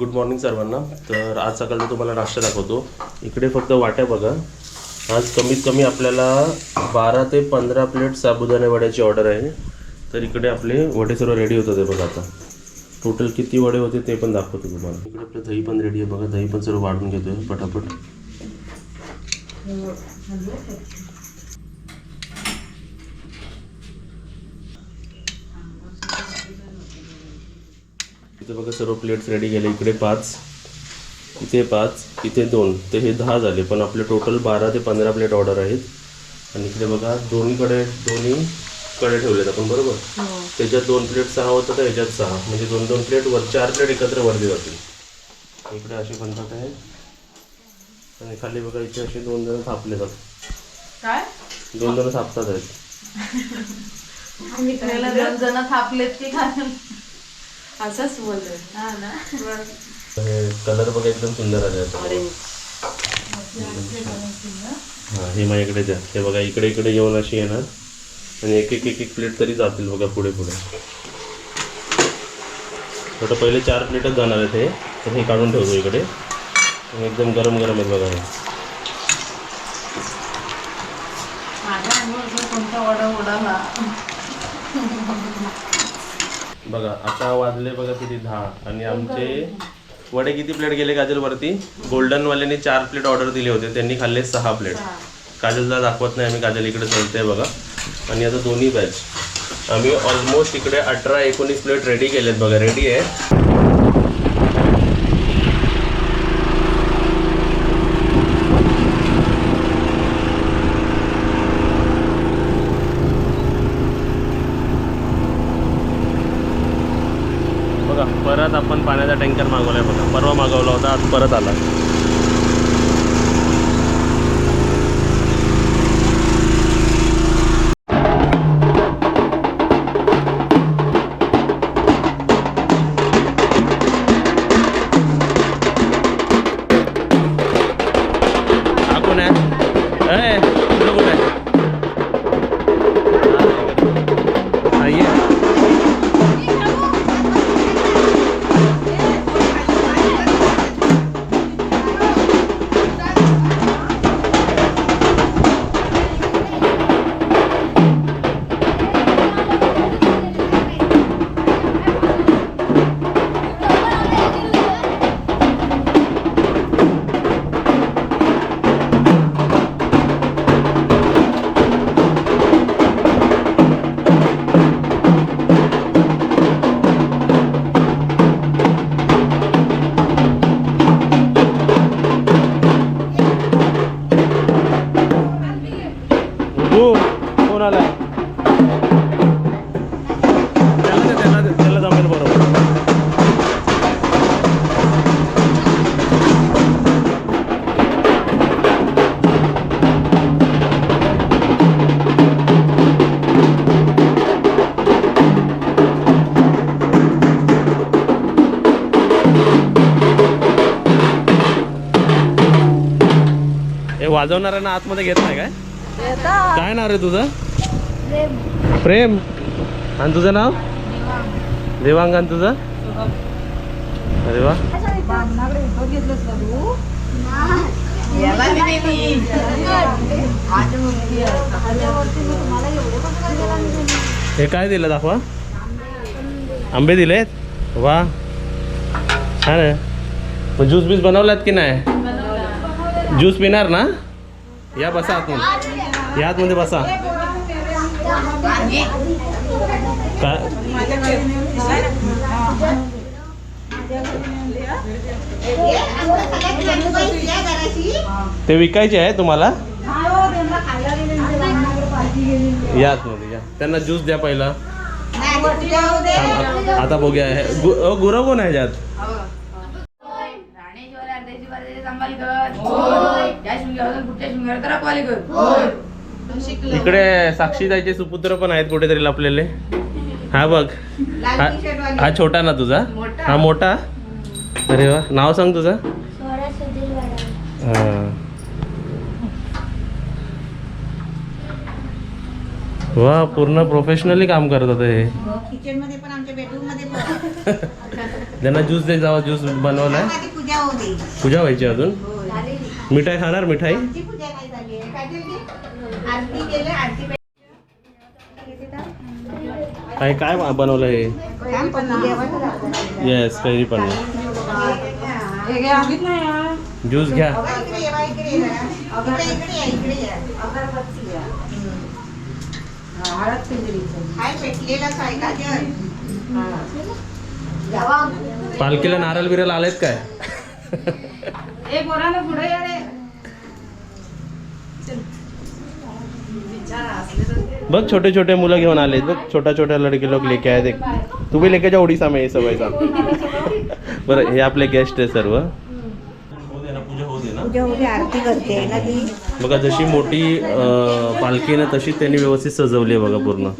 Good morning सर्वांना. तर आज सकाळचा तुम्हाला नाश्ता दाखवतो. इकडे फक्त वाट्या बघा. आज कमीत कमी आपल्याला बारा ते पंधरा प्लेट साबुदाणे वड्याची ऑर्डर आहे. तर इकडे आपले वडे सर्व रेडी होत होते बघा आता. टोटल किती वडे होते ते पण दाखवतो तुम्हाला. इकडे आपलं दही पण रेडी आहे बघा. दही पण सर्व वाढून घेतोय पटापट. इथे बघा सर्व प्लेट्स रेडी केले इकडे पाच इथे पाच इथे दोन. ते हे दहा झाले. पण आपले टोटल बारा ते पंधरा प्लेट ऑर्डर आहेत. आणि इकडे बघा दोन्हीकडे दोन्ही कडे ठेवलेत आपण बरोबर? त्याच्यात दोन प्लेट सहा होतात तर ह्याच्यात सहा. म्हणजे दोन दोन प्लेट वर चार प्लेट एकत्र वरती जातील. इकडे असे बनतात आहेत. आणि खाली बघा इथे असे दोन जण थापले जातात काय? दोन जण थापतात आहेत. मित्राला दोन जण थापलेत की असंच बोलतोय हा ना? हे कलर बघा एकदम सुंदर आले हां हे माझ्याकडे द्या हे बघा इकडे इकडे येऊन अशी येणार आणि एक एक एक एक प्लेट तरी जातील बघा पुढे पुढे. आता पहिले चार प्लेटच जाणार आहेत हे. तर हे काढून ठेवतो इकडे. एकदम गरम गरम आहेत बघा माझ्या अंगावर कोणता वडा उडाला बघा आता वाजले बघा किती दहा. आणि आमचे वडे किती प्लेट गेले काजलवरती? गोल्डनवाल्याने चार प्लेट ऑर्डर दिले होते. त्यांनी खाल्ले सहा प्लेट. काजलला दाखवत नाही आम्ही. काजल इकडे चलते बघा. आणि आता दोन्ही बॅच आम्ही ऑलमोस्ट इकडे अठरा एकोणीस प्लेट रेडी केलेत बघा. रेडी आहे बघा परत आपण पाण्याचा टँकर मागवलाय बघा परवा मागवला होता आज परत आला. वाजवणाऱ्यांना आतमध्ये घेत नाही काय? काय नाव रे तुझं? प्रेम. आणि तुझं नाव? देवांग. आणि तुझं? अरे वा. हे काय दिलं दाखवा. आंबे दिलेत? वा. छान आहे. मग ज्यूस बीस बनवलात की नाही? ज्यूस पिणार ना? या बसा आतमध्ये. या आतमध्ये बसा. काय? ते विकायचे आहे तुम्हाला? या आतमध्ये या. त्यांना ज्यूस द्या पहिला. आता बघूया. हे अ, गुरव कोण आहे ह्याच्यात त्या पुढच्या तर रखवाली कर इकडे साक्षीताईचे सुपुत्र पण आहेत कुठेतरी लपलेले. हा बघ. हा हा छोटा ना तुझा. हा मोठा. अरे वा. नाव सांग तुझं. हा. वा पूर्ण प्रोफेशनली काम करतात हे. किचनमध्ये पण आमच्या बेडरूममध्ये पण. त्यांना ज्यूस दे जावा ज्यूस बनवलाय. पूजा व्हायची अजून? मिठाई खाणार मिठाई? आमची पूजा नाही झाली आहे. काय केली आरती केले आरती काय काय बनवलं हे. येस कैरी पण हे. ज्यूस घ्या. हा, पालखीला नारळ बिरल आलेत काय? ए पोरांनो पुढे या रे बघ छोटे छोटे मुलं घेऊन आलेत बघ छोटा छोटा लड़के लोक लेके आए देख तू भी लेके जा उड़ीसा में ये सब ऐसा बरं हे आपले गेस्ट आहे सर्व. पूजा होऊ दे ना पूजा होऊ दे आरती करते ना ती. बघा जशी मोठी पालखी ना तशी त्यांनी व्यवस्थित सजवली आहे बघा पूर्ण.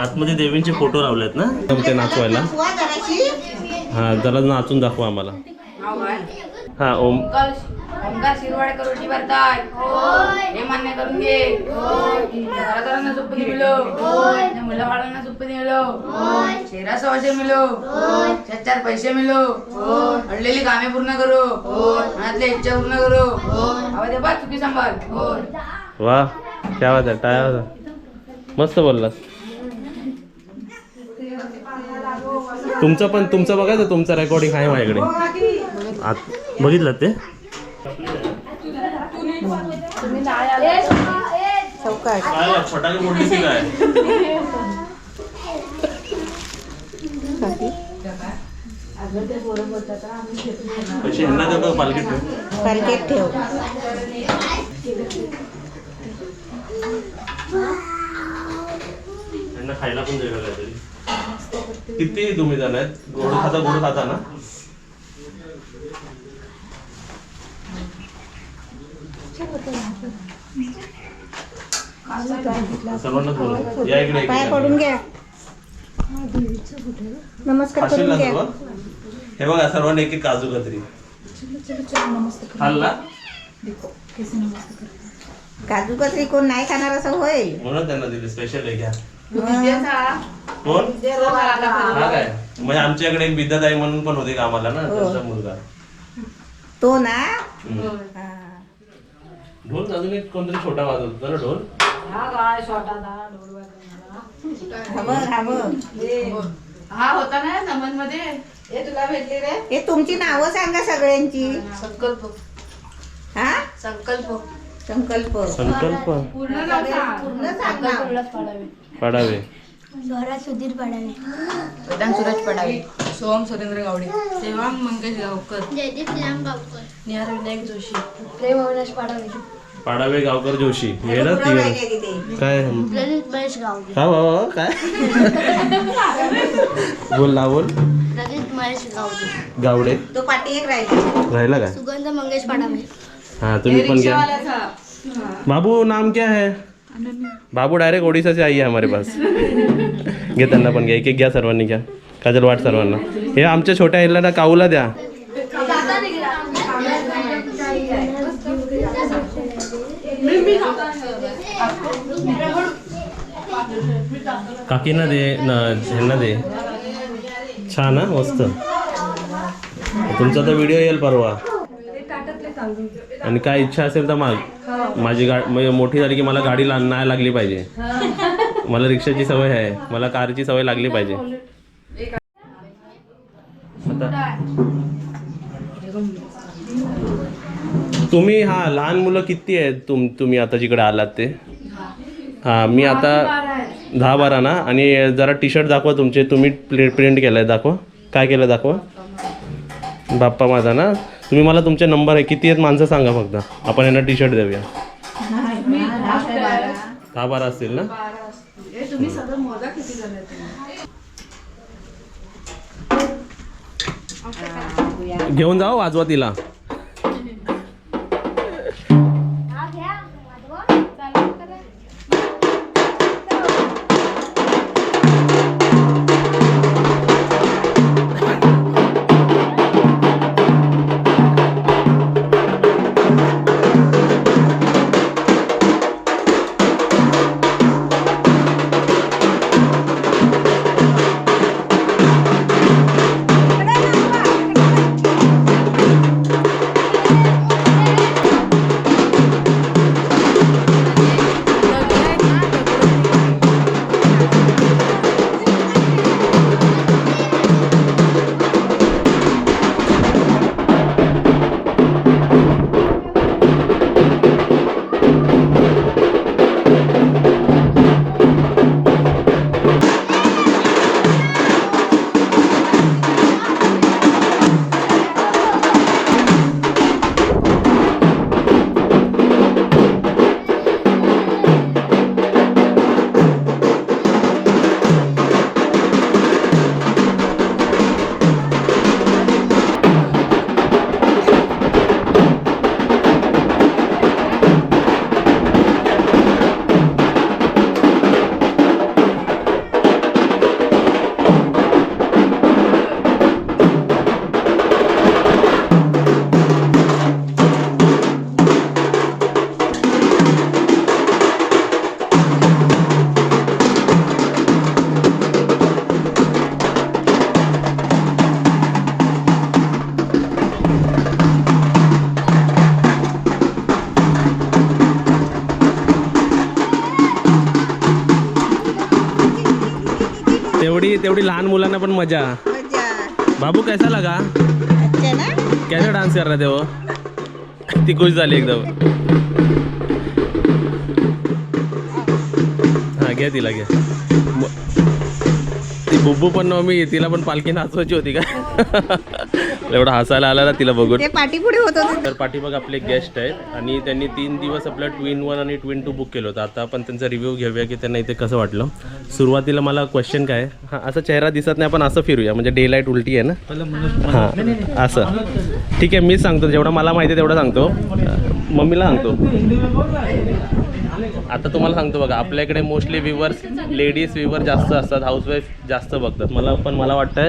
आतमध्ये देवींचे फोटो लावलेत ना? ते नाचवायला. हा जरा नाचून दाखवा आम्हाला. हा ओम. शिरवाडकर रोटी भरताय. हे मान्य करून घे. घरादारांना मुला बाळांना चुप्पी मिळो शेरा सवाशे मिळो चार चार पैसे मिळो अडलेली कामे पूर्ण करो. मनातल्या इच्छा पूर्ण करो. आवाज बा चुकी सांभाळ. वा क्या टाळ्या वाजवा. मस्त बोललास. तुमचं पण तुमचं बघायचं तुमचं रेकॉर्डिंग आहे माझ्याकडे. आत बघितलं ते? पालखीत ठेव. खायला पण किती तुम्ही जण आहेत? गोड खाता गोड खाता ना? सर्वांना बोला या इकडे पाय इकडे. पडून घ्या. नमस्कार करून घ्या. हे बघा सर्वांनी एक एक काजू कतरी. खाल्ला? काजू कतरी कोण नाही खाणार असं होईल. म्हणून त्यांना दिले स्पेशल आहे घ्या. कोण? हा काय? म्हणजे आमच्याकडे एक विद्याताई म्हणून पण होते कामाला ना त्यांचा मुलगा. तो ना? हम्म. हा. ढोल अजून एक कोणतरी छोटा वाजवत होता ना ढोल. हा काय छोटा दहा ढोल वाजवणारा. हा बघ हा. बघ हा होता ना नमनमध्ये हे तुला भेटली रे? हे तुमची नावं सांगा सगळ्यांची. संकल्प. हा? संकल्प. संकल्प. संकल्प. पूर्ण. पूर्ण सांग. पाडावे. सुधीर पडावे. वेदांत सूरज पडावे. सोहम सुरेंद्र गावडे. देवांग मंगेश गावकर. जयदीप श्याम गावकर. निहार विनायक जोशी. प्रेम अविनाश पाडावे. पाडावे गावकर जोशी. हे ना ती काय? ललित महेश गावकर. का बाबा काय? बोल ना बोल. ललित महेश गावकर. गावडे. तो पाठी एक राहिला. राहिला काय सुगंध मंगेश पाडावे. हाँ तुम्ही पण घ्या. बाबू नाम क्या है? बाबू डायरेक्ट ओडिशा से आई है हमारे पास. घे त्यांना पण घ्या एक एक घ्या सर्वांनी घ्या. काजल वाट सर्वांना. हे आमच्या छोट्या हिला काऊला द्या. काकींना दे न ह्यांना दे. छान हा मस्त. तुमचा तर व्हिडिओ येईल परवा. आणि काय इच्छा असेल तर माग. माझी गा म्हणजे मोठी झाली की मला गाडी नाही लागली पाहिजे. मला रिक्षाची सवय आहे. मला कारची सवय लागली पाहिजे. तुम्ही हा लहान मुलं किती आहेत तुम तुम्ही आता जिकडे आलात ते? हां मी आता दहा बारा ना? आणि जरा टी शर्ट दाखवा तुमचे. तुम्ही प्रिंट केलं आहे दाखवा. काय केलं दाखवा. बाप्पा माझा ना? तुम्ही मला तुमचे नंबर आहे किती आहेत माणसं सांगा फक्त. आपण यांना टी शर्ट देऊया. दहा बारा असतील ना? घेऊन जाऊ वाजवा तिला. तेवढी लहान मुलांना पण मजा. मजा. बाबू कैसा लगा? अच्छा ना? कैसा डान्स कर रहा थे वो? ती खुश झाली एकदम. हा घ्या तिला घ्या ती बुब्बू पण नवमी तिला पण पालखी नाचवायची होती का? एवढा हसायला आला ना तिला बघून. ते पाठी पुढे होत. तर पाठीमाग आपले गेस्ट आहेत आणि त्यांनी तीन दिवस आपलं ट्विन वन आणि ट्विन टू बुक केलं होतं. आता आपण त्यांचा रिव्ह्यू घेऊया की त्यांना इथे कसं वाटलं. सुरुवातीला मला क्वेश्चन काय? हां असं चेहरा दिसत नाही आपण असं फिरूया. म्हणजे डे लाइट उलटी आहे ना? हां असं. ठीक आहे मीच सांगतो. जेवढं मला माहिती आहे तेवढं सांगतो. मम्मीला सांगतो. आता तुम्हाला सांगतो बघा. आपल्या इकडे मोस्टली व्ह्युअर्स लेडीज व्ह्युअर जास्त असतात. हाऊसवाईफ जास्त बघतात. मला पण मला वाटतं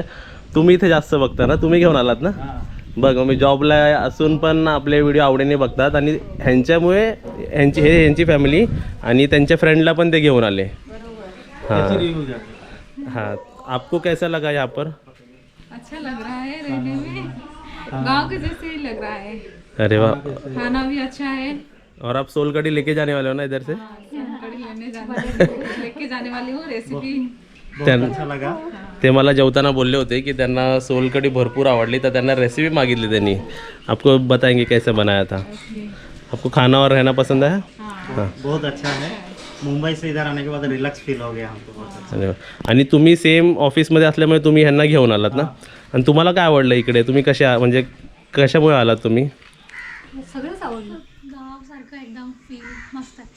तुम्ही इथे जास्त बघता ना? तुम्ही घेऊन आलात ना? बघ मी जॉबला असून पण आपले व्हिडिओ आवडीने बघतात आणि ह्यांच्यामुळे ह्यांची हे ह्यांची फॅमिली आणि त्यांच्या फ्रेंडला पण ते घेऊन आले. हां. हां. आपको कैसा लगा यहाँ पर? अच्छा लग रहा है रहने में। गांव के जैसे ही लग रहा है। अरे वाह। खाना भी अच्छा है। और आप सोलकड़ी लेके जाने वाले हो ना इधर से? कड़ी लेने जाने लेके जाने वाली हूँ रेसिपी त्यां ते मला जेवताना बोलले होते की त्यांना सोलकडी भरपूर आवडली तर त्यांना रेसिपी मागितली त्यांनी. आपको बताएंगे कैसे बनाया था आपको खाना और रहना पसंद है? हाँ। बहुत अच्छा है। मुंबई से इधर आने के बाद रिलैक्स फील हो गया हमको. आणि तुम्ही सेम ऑफिसमध्ये असल्यामुळे तुम्ही ह्यांना घेऊन आलात ना? आणि तुम्हाला काय आवडलं इकडे? तुम्ही कशा म्हणजे कशामुळे आलात तुम्ही? सगळंच आवडलं गावासारखं एकदम फील मस्त आहे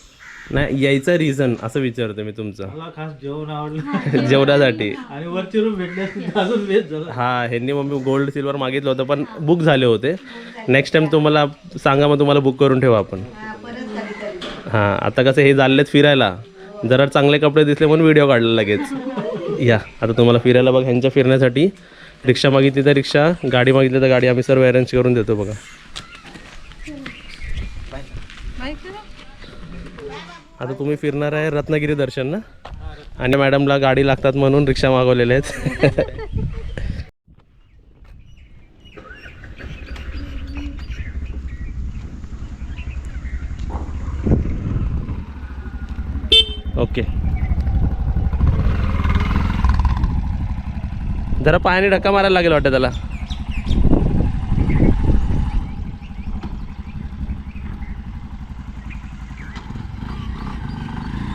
नाही यायचं रिझन असं विचारतो मी तुमचं. मला खास जेवण आवडलं. जेवणासाठी. आणि वरची रूम भेटली असती तर अजून बेस्ट झालं. हा ह्यांनी मग गोल्ड सिल्वर मागितलं होतं पण बुक झाले होते. नेक्स्ट टाइम तुम्हाला सांगा मग तुम्हाला बुक करून ठेवा आपण. हां आता कसं हे चाललेत फिरायला. जरा चांगले कपडे दिसले म्हणून व्हिडिओ काढला लगेच. या आता तुम्हाला फिरायला बघा ह्यांच्या फिरण्यासाठी. रिक्षा मागितली तर रिक्षा गाडी मागितली तर गाडी आम्ही सर्व अरेंज करून देतो बघा. आता तुम्ही फिरणार आहे रत्नागिरी दर्शन ना? आणि मॅडमला गाडी लागतात म्हणून रिक्षा मागवलेल्या आहेत. ओके. जरा पायाने धक्का मारायला लागेल वाटतं त्याला.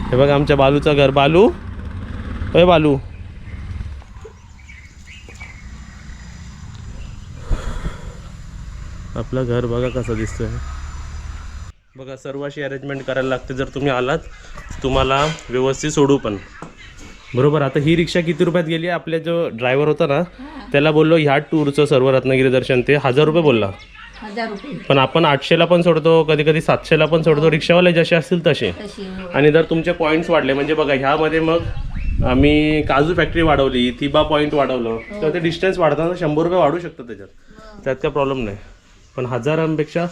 हे बघा आमच्या बालूचं घर. बालू? होय बालू. आपलं घर बघा कसं दिसतंय. बघा सर्व अशी अरेंजमेंट करायला लागते. जर तुम्ही आलात तुम्हाला व्यवस्थित सोडू पण. बरोबर? आता ही रिक्षा किती रुपयात गेली? आपल्या जो ड्रायव्हर होता ना त्याला बोललो ह्या टूरचं सर्व रत्नागिरी दर्शन ते हजार रुपये बोलला. हजार रुपये. पण आपण आठशेला पण सोडतो कधी कधी सातशेला पण सोडतो रिक्षावाले जसे असतील तसे. आणि जर तुमचे पॉईंट्स वाढले म्हणजे बघा ह्यामध्ये मग आम्ही काजू फॅक्टरी वाढवली थिबा पॉईंट वाढवलं तर ते डिस्टन्स वाढताना शंभर रुपये वाढू शकतात त्याच्यात. त्यात काय प्रॉब्लेम नाही. पण हजारांपेक्षा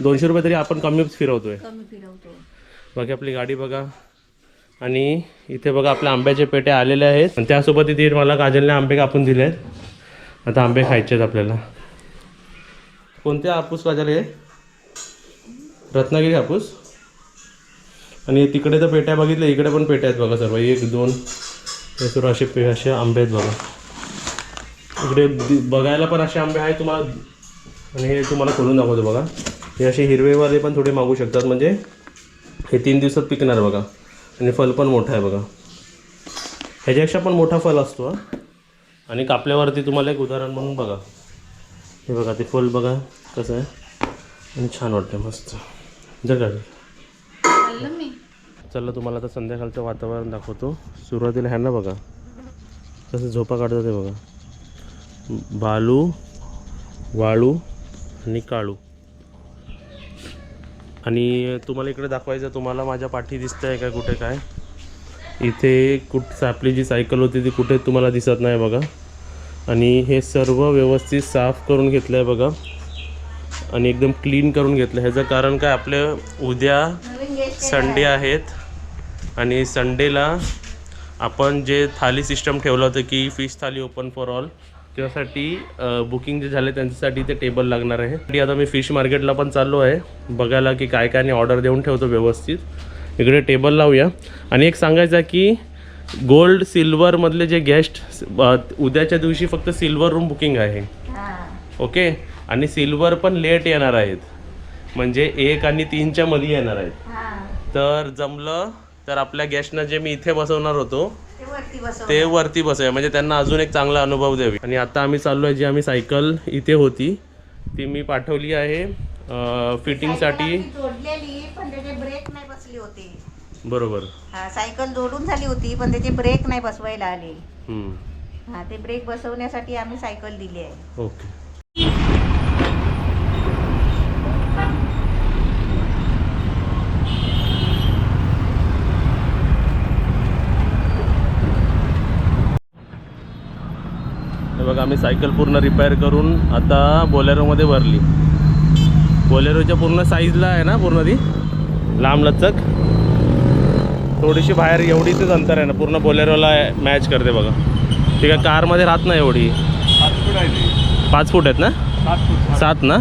दोनशे रुपये तरी आपण कमीच फिरवतोय. कमी फिरवतो. बाकी आपली गाडी बघा. आणि इथे बघा आपल्या आंब्याचे पेटे आलेले आहेत. आणि त्यासोबत इथे मला काजलने आंबे कापून दिले आहेत आता आंबे खायचे आहेत आपल्याला. कोणत्या हापूस काजल हे रत्नागिरी हापूस. आणि तिकडे तर पेट्या बघितल्या इकडे पण पेट्या आहेत बघा सर्व. एक दोन हे सर्व असे पे असे आंबे आहेत बघा. इकडे बघायला पण असे आंबे आहेत तुम्हाला. आणि हे तुम्हाला खोलून दाखवतो बघा. हे असे हिरवेवाले पण थोडे मागू शकतात. म्हणजे हे तीन दिवसात पिकणार बघा. आणि फल पण मोठं आहे बघा. ह्याच्यापेक्षा पण मोठा फल असतो आणि कापल्यावरती तुम्हाला एक उदाहरण म्हणून बघा. हे बघा ते फल बघा कसं आहे. आणि छान वाटतं मस्त. जर का चला तुम्हाला आता संध्याकाळचं वातावरण दाखवतो. सुरुवातीला ह्यांना बघा. कसं झोपा काढतात ते बघा. बालू वाळू आणि काळू. आणि तुम्हाला इकडे दाखवायचं तुम्हाला माझ्या पाठी दिसतं आहे का कुठे काय? इथे कुठ आपली जी सायकल होती ती कुठे तुम्हाला दिसत नाही बघा. आणि हे सर्व व्यवस्थित साफ करून घेतलं आहे बघा. आणि एकदम क्लीन करून घेतलं ह्याचं कारण काय? आपलं उद्या संडे आहेत. आणि संडेला आपण जे थाली सिस्टम ठेवलं होतं की fish thali open for all त्यासाठी बुकिंग जे झाले त्यांच्यासाठी ते टेबल लागणार आहे. आणि आता मी फिश मार्केटला पण चाललो आहे. बघायला की काय काय ऑर्डर देऊन ठेवतो व्यवस्थित. इकडे टेबल लावूया. आणि एक सांगायचं की गोल्ड सिल्वरमधले जे गेस्ट उद्याच्या दिवशी फक्त सिल्वर रूम बुकिंग आहे. ओके? आणि सिल्वर पण लेट येणार आहेत. म्हणजे एक आणि तीनच्या मध्ये येणार आहेत. तर जमलं तर आपल्या गेस्टना जे मी इथे बसवणार होतो ते वरती बसव ते वरती बसूया. म्हणजे त्यांना अजून एक चांगला अनुभव द्यावी. आणि आता आम्ही चाललो आहे जी आम्ही सायकल इथे होती ती मी पाठवली आहे फिटिंगसाठी जोडलेली पण त्याचे ब्रेक नाही बसली होती बरोबर. हा सायकल जोडून झाली होती पण त्याचे ब्रेक नाही बसवायला आले. हम्म. हा ते ब्रेक बसवण्यासाठी आम्ही सायकल दिली आहे. ओके. हे बघा आम्ही सायकल पूर्ण रिपेअर करून आता बोलेरोमध्ये भरली. बोलेरोच्या पूर्ण साईजला आहे ना पूर्ण ती? लांब लचक. थोडीशी बाहेर एवढीच अंतर आहे ना. पूर्ण बोलेरोला मॅच करते बघा. ती काय कारमध्ये राहत नाही एवढी. पाच फूट आहेत ना? सात ना?